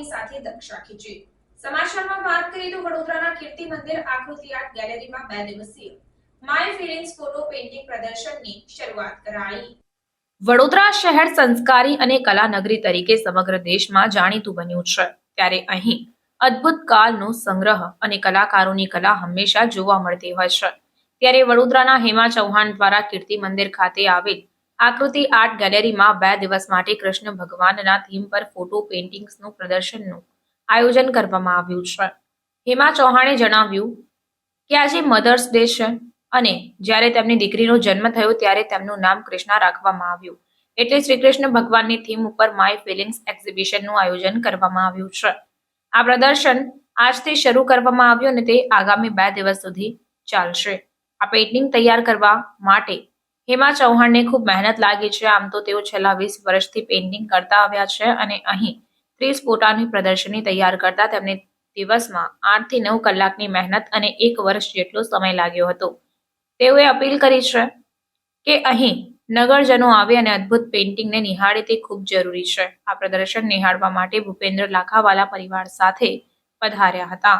યુવાઓની સાથે દક્ષા ખીચી સમાચારમાં વાત કરીએ તો વડોદરાના કીર્તિ મંદિર આકૃતિ આર્ટ ગેલેરીમાં બે દિવસીય માય ફિલિંગ્સ ફોટો પેઇન્ટિંગ પ્રદર્શનની શરૂઆત કરાઈ. વડોદરા શહેર સંસ્કારી અને કલા નગરી તરીકે સમગ્ર દેશમાં જાણીતું બન્યું છે. ત્યારે અહીં અદ્ભુત કાળનો સંગ્રહ અને કલાકારોની કલા હંમેશા જોવા મળતી હોય છે. ત્યારે વડોદરાના હેમા ચૌહાણ દ્વારા કીર્તિ મંદિર ખાતે આવેલ આકૃતિ આર્ટ ગેલેરીમાં બે દિવસ માટે કૃષ્ણ ભગવાનના થીમ પર ફોટો પેઇન્ટિંગ્સનું પ્રદર્શનનું આયોજન કરવામાં આવ્યું છે. હેમા ચૌહાણે જણાવ્યું કે આજે મધર્સ ડે છે અને જ્યારે તેમની દીકરીનો જન્મ થયો ત્યારે તેમનું નામ કૃષ્ણા રાખવામાં આવ્યું. એટલે શ્રી કૃષ્ણ ભગવાનની થીમ ઉપર માય ફિલિંગ્સ એક્ઝિબિશનનું આયોજન કરવામાં આવ્યું છે. આ પ્રદર્શન આજથી શરૂ કરવામાં આવ્યું અને તે આગામી બે દિવસ સુધી ચાલશે. આ પેઇન્ટિંગ તૈયાર કરવા માટે હેમા ચૌહાણને ખૂબ મહેનત લાગી છે. આમ તો તેઓ છેલ્લા વીસ વર્ષથી પેઇન્ટિંગ કરતા આવ્યા છે અને અહીં ત્રીસ પોતાની પ્રદર્શની તૈયાર કરતા તેમને દિવસમાં આઠથી નવ કલાકની મહેનત અને એક વર્ષ જેટલો સમય લાગ્યો હતો. તેઓએ અપીલ કરી છે કે અહીં નગરજનો આવે અને અદ્ભુત પેઇન્ટિંગને નિહાળે તે ખૂબ જરૂરી છે. આ પ્રદર્શન નિહાળવા માટે ભૂપેન્દ્ર લાખાવાલા પરિવાર સાથે પધાર્યા હતા.